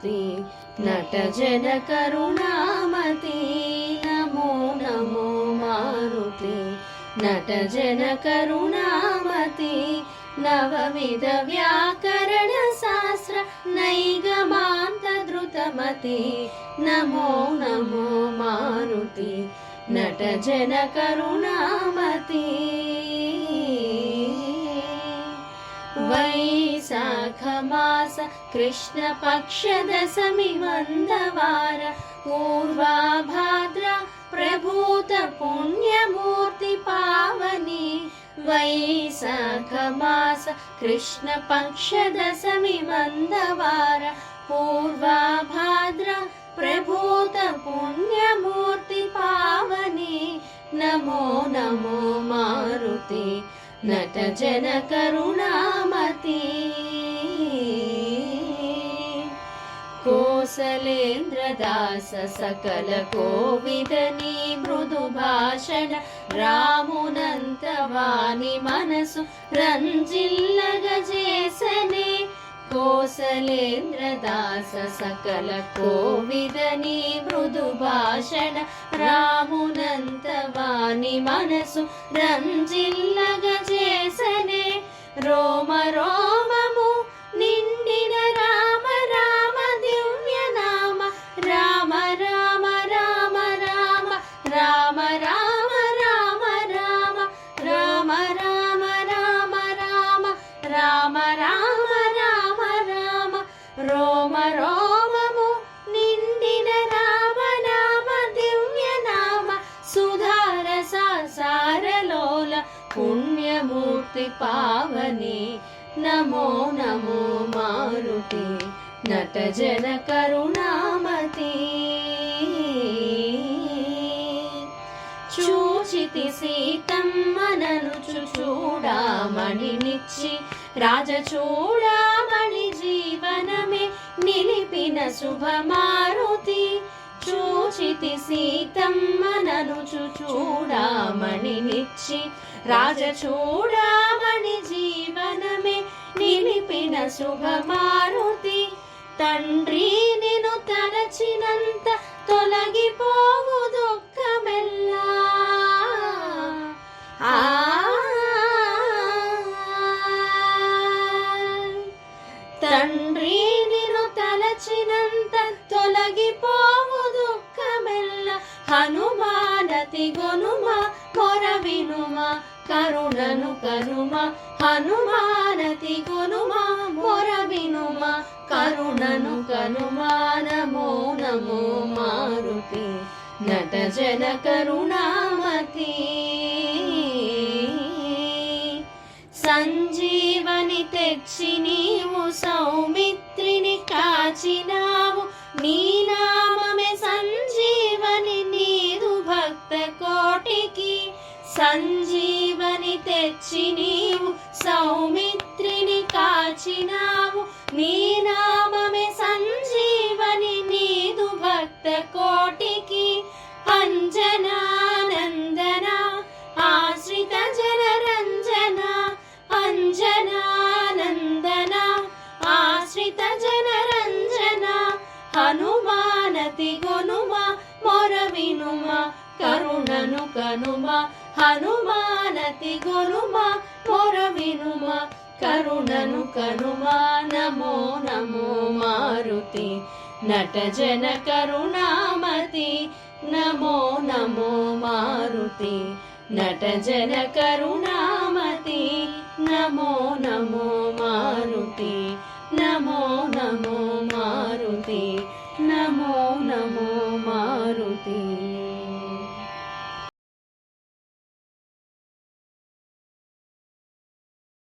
మూర్తి నట జన కరుణామతి నమో నమో మారుతి. నట జన కరుణామతి నవవిధ వ్యాకరణ శాస్త్ర నైగమాంతృతమతి నమో నమో మారుతి. నట జన కరుణామతి मास कृष्णपक्षदशमिमन्दवार समि मन्दवार पूर्वा भाद्रा प्रभूत पुण्यमूर्ति पावनि। पूर्वा भाद्रा प्रभूत नमो नमो मारुति। नटनकरुणामती कुशलेन्द्रदास सकलकोविदनी मृदुभाषण रामुनन्तवानि मनसु रञ्जिल्लगजेसने कोसलेन्द्रदास सकलकोविदनी मृदुभाषण रामुनन्तवानि मनसु रञ्जिल्लगजेसने रोमरो पुण्यमूर्ति నమో नमो नमो मारुति కరుణామతి. చూచితి సీతం సీతమ్మననుచు చూడామణినిచ్చి రాజచూడామణి జీవనమే నిలిపిన శుభమారుతి. చూచితి సీతమ్మన సీతమ్మనను చూడామణినిచ్చి రాజ చూడామణి జీవనమే నిలిపిన శుభమారుతి. తండ్రి నిన్ను తలచినంత తొలగిపోవు దుఃఖమెల్లా. ఆ తండ్రి నిన్ను తలచినంత తొలగిపోవు దుఃఖమెల్ల. హను గొనుమ మొర వినుమా కరుణను కనుమా హనుమానతి గొనుమ మొర వినుమా కరుణను కనుమా నమో నమో మారుతి నట జన కరుణామతి. సంజీవని తెచ్చి నీవు సౌమిత్ర సంజీవని తెచ్చి నీవు సౌమిత్రిని కాచినావు. నీ నామమే సంజీవని నీదు భక్త కోటికి అంజనా. కనుమ హనుమానతి గొనుమ మొర వినుమ కరుణను కనుమ నమో నమో మారుతి. నట జన కరుణామతి నమో నమో మారుతి. నట జన కరుణామతి నమో నమో మారుతి. నమో నమో మారుతి నమో నమో